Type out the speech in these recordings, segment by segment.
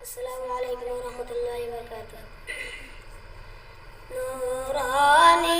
السلام عليكم ورحمة الله وبركاته. نوراني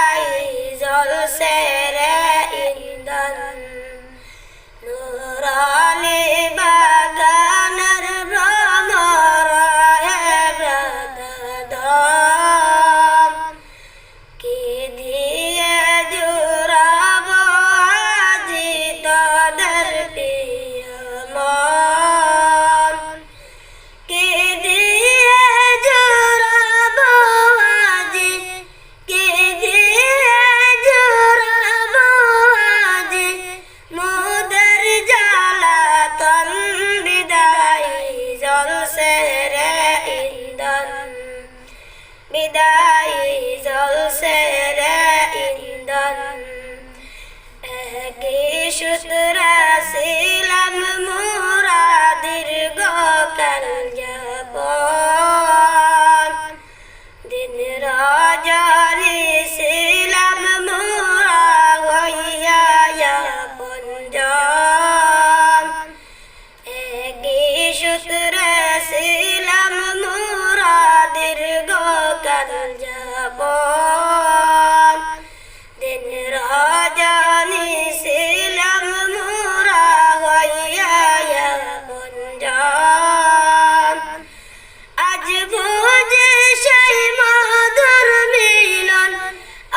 একই সুতরা ছিলাম মোরা দীর্ঘকাল যাব দিন রাজারি ছিলাম মোরা হইয়া পঞ্জ একই সুতরা ছিলাম মোরা দীর্ঘকাল যাব আজ ভোজে সেই মাধুর মিলন।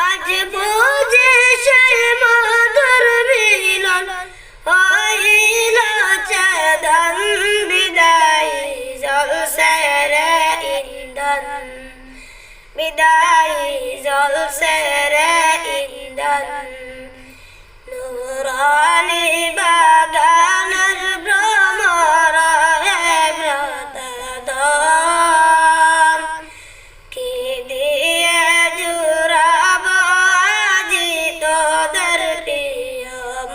আজ ভোজে সেই মাধুর মিলন। হইল চাদন বিদায় জলসের ইন্দন বিদায় জলসের ইন্দন নুরানি বা